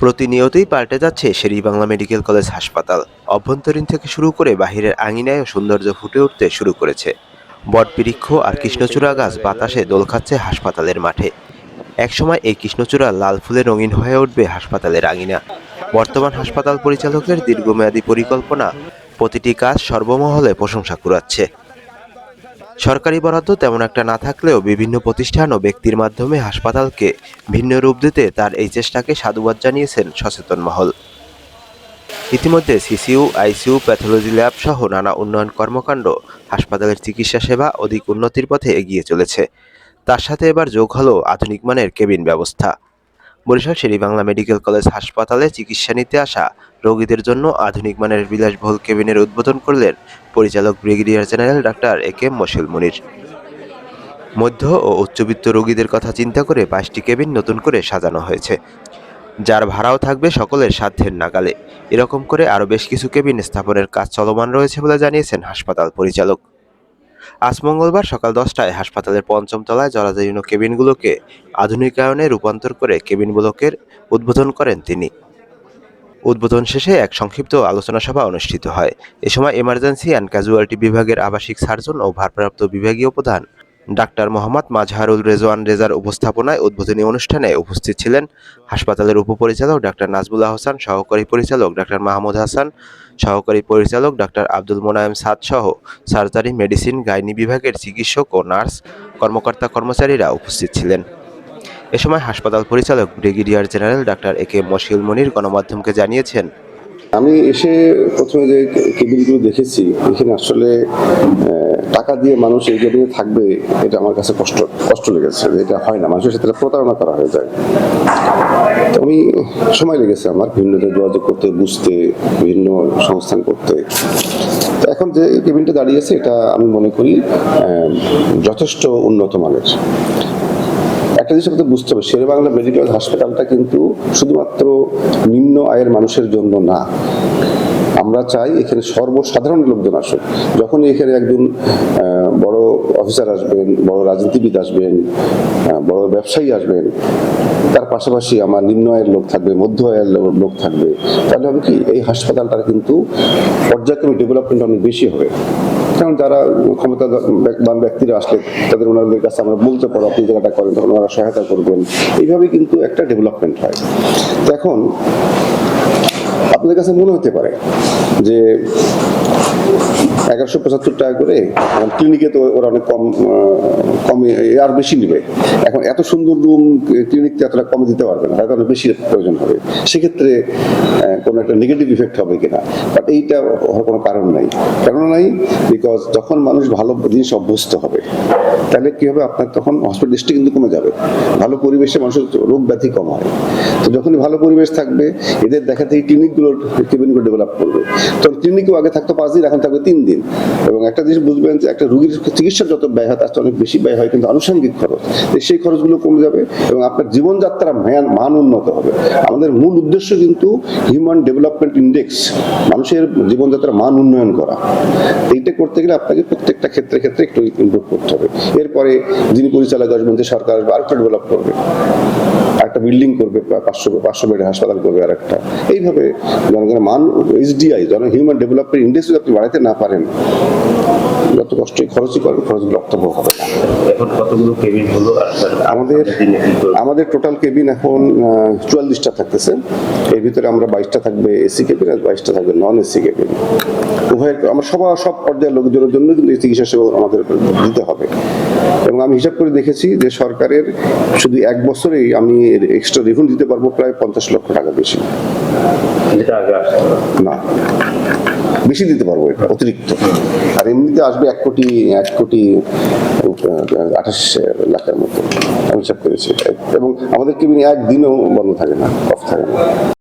প্রতিনিয়তই পাল্টে যাচ্ছে শেরি বাংলা মেডিকেল কলেজ হাসপাতাল। অভ্যন্তরীণ থেকে শুরু করে বাহিরের আঙিনায়ও সৌন্দর্য ফুটে উঠতে শুরু করেছে। বটবৃক্ষ আর কৃষ্ণচূড়া গাছ বাতাসে দোল খাচ্ছে হাসপাতালের মাঠে। একসময় এই কৃষ্ণচূড়া লাল ফুলে রঙিন হয়ে উঠবে হাসপাতালের আঙিনা। বর্তমান হাসপাতাল পরিচালকের দীর্ঘমেয়াদী পরিকল্পনা প্রতিটি কাজ সর্বমহলে প্রশংসা কুড়াচ্ছে। সরকারি বরাদ্দ তেমন একটা না থাকলেও বিভিন্ন প্রতিষ্ঠান ও ব্যক্তির মাধ্যমে হাসপাতালকে ভিন্ন রূপ দিতে তার এই চেষ্টাকে সাধুবাদ জানিয়েছেন সচেতন মহল। ইতিমধ্যে সিসিইউ আইসিইউ প্যাথোলজি ল্যাব সহ নানা উন্নয়ন কর্মকাণ্ড, হাসপাতালের চিকিৎসা সেবা অধিক উন্নতির পথে এগিয়ে চলেছে। তার সাথে এবার যোগ হলো আধুনিক মানের কেবিন ব্যবস্থা। বরিশাল শেরিবাংলা মেডিকেল কলেজ হাসপাতালে চিকিৎসা নিতে আসা রোগীদের জন্য আধুনিক মানের বিলাসবহুল কেবিনের উদ্বোধন করলেন পরিচালক brigadier general doctor A K Moshiul Munir. মধ্য ও উচ্চবিত্ত রোগীদের কথা চিন্তা করে বাইশটি কেবিন নতুন করে সাজানো হয়েছে। যার ভাড়াও থাকবে সকলের সাধ্যের নাগালে। এরকম করে আরও বেশ কিছু কেবিন স্থাপনের কাজ চলমান রয়েছে বলে জানিয়েছেন হাসপাতাল পরিচালক। আজ মঙ্গলবার সকাল দশটায় হাসপাতালের পঞ্চম তলায় জরাজীর্ণ কেবিনগুলোকে আধুনিকায়নে রূপান্তর করে কেবিন ব্লকের উদ্বোধন করেন তিনি। উদ্বোধন শেষে এক সংক্ষিপ্ত আলোচনা সভা অনুষ্ঠিত হয়। এ সময় এমার্জেন্সি অ্যান্ড ক্যাজুয়ালিটি বিভাগের আবাসিক সার্জন ও ভারপ্রাপ্ত বিভাগীয় প্রধান ডাক্তার মোহাম্মদ মাজহারুল রেজওয়ান রেজার উপস্থাপনায় উদ্বোধনী অনুষ্ঠানে উপস্থিত ছিলেন হাসপাতালের উপপরিচালক ডাক্তার নাজবুল্লাহ হাসান, সহকারী পরিচালক ডাক্তার মাহমুদ হাসান, সহকারী পরিচালক ডাক্তার আব্দুল মোনায়েম সাদ সহ সার্জারি, মেডিসিন, গাইনি বিভাগের চিকিৎসক ও নার্স, কর্মকর্তা কর্মচারীরা উপস্থিত ছিলেন। এ সময় হাসপাতাল পরিচালক brigadier general doctor A K Moshiul Monir গণমাধ্যমকে জানিয়েছেন আমি এসে প্রথমে যে কেবিনগুলো দেখেছি, এখানে আসলে টাকা দিয়ে মানুষ এই কেবিনে থাকবে, এটা আমার কাছে কষ্ট কষ্ট লেগেছে যে এটা হয় না। মানুষের সাথে প্রতারণা করা হয়ে যায়। তো আমি, সময় লেগেছে আমার বিভিন্ন যোগাযোগ করতে, বুঝতে, বিভিন্ন সংস্থান করতে। তো এখন যে কেবিনটা দাঁড়িয়েছে এটা আমি মনে করি যথেষ্ট উন্নত মানের। একটা জিনিস আমাদের বুঝতে হবে শেরে বাংলা মেডিকেল হাসপাতালটা কিন্তু শুধুমাত্র নিম্ন আয়ের মানুষের জন্য না। আমরা চাই এখানে সর্বসাধারণ লোকজন আসুক। যখন এখানে একজন বড় অফিসার আসবেন, বড় রাজনীতিবিদ আসবেন বড় ব্যবসায়ী আসবেন, তার পাশাপাশি আমার নিম্ন আয়ের লোক থাকবে, মধ্য আয়ের লোক থাকবে, তাহলে হবে কি? এই হাসপাতালটার কিন্তু পর্যায়ক্রমে ডেভেলপমেন্ট অনেক বেশি হবে। কারণ যারা ক্ষমতাবান ব্যক্তিরা আসলে তাদের ওনাদের কাছে আমরা বলতে পারো, আপনি জায়গাটা করেন, তখন ওনারা সহায়তা করবেন। এইভাবে কিন্তু একটা ডেভেলপমেন্ট হয়। এখন আপনাদের কাছে মনে হতে পারে যে এগারোশো পঁচাত্তর টাকা করে, এখন ক্লিনিকে তো ওরা অনেক কম কমে আর বেশি নেবে। এখন এত সুন্দর রুম ক্লিনিকতে এতটা কমে দিতে পারবে না অনেক বেশি প্রয়োজন হবে। সেক্ষেত্রে কোনো একটা নেগেটিভ ইফেক্ট হবে কিনা? বাট এইটা হওয়ার কোনো কারণ নাই। কারণ নাই? বিকজ যখন মানুষ ভালো জিনিস অভ্যস্ত হবে, তাহলে কি হবে? আপনার তখন হসপিটাল ডিস্ট্রিক্ট কিন্তু কমে যাবে। ভালো পরিবেশে মানুষের রোগ ব্যাধি কম হয়। তো যখনই ভালো পরিবেশ থাকবে, এদের দেখাতে এই ক্লিনিকগুলো ডেভেলপ করবে? তখন ক্লিনিকও আগে থাকতো পাঁচ দিন, এখন থাকবে তিন দিন। এবং একটা জিনিস বুঝবেন যে একটা রোগীর চিকিৎসার যত ব্যয় হয় তার অনেক বেশি ব্যয় হয় কিন্তু আনুষঙ্গিক খরচ। সেই খরচগুলো কমে যাবে এবং আপনার জীবনযাত্রার মান উন্নত হবে। আমাদের মূল উদ্দেশ্য কিন্তু হিউম্যান ডেভেলপমেন্ট ইন্ডেক্স মানুষের জীবনযাত্রার মান উন্নয়ন করা। এইটা করতে গেলে আপনাকে প্রত্যেকটা ক্ষেত্রে ক্ষেত্রে একটু ইমপ্রুভ করতে হবে। এরপরে যিনি পরিচালক আসবেন, যে সরকার আসবে ডেভেলপ করবে। একটা বিল্ডিং করবে পাঁচশো পাঁচশো বেড হাসপাতাল করবে আর একটা এইভাবে জনগণের মান এইচডিআই জন হিউম্যান ডেভেলপমেন্ট ইন্ডেক্স যদি আপনি বাড়াতে না পারেন। যত কষ্টই খরচই করেন খরচগুলো রক্তব্য হবে না। এখন কতগুলো কেবিন হলো আমাদের আমাদের টোটাল কেবিন এখন চুয়াল্লিশটা থাকতেছে। এর ভিতরে আমরা বাইশটা থাকবে এসি কেবিন আর বাইশটা থাকবে নন এসি কেবিন। উভয়ের আমরা সবার সব পর্যায়ের লোকজনের জন্য কিন্তু এই চিকিৎসা সেবা আমাদের দিতে হবে। এবং আমি হিসাব করে দেখেছি যে সরকারের শুধু এক বছরেই আমি এক্সট্রা রেভিনিউ দিতে পারব প্রায় পঞ্চাশ লক্ষ টাকা বেশি। না। বেশি দিতে পারব এটা অতিরিক্ত। আর এমনিতে আসবে এক কোটি এক কোটি আঠাশ লাখের মতো। আমি হিসাব করেছি। এবং আমাদের কেবিনে একদিনও বন্ধ থাকে না অফ থাকে না।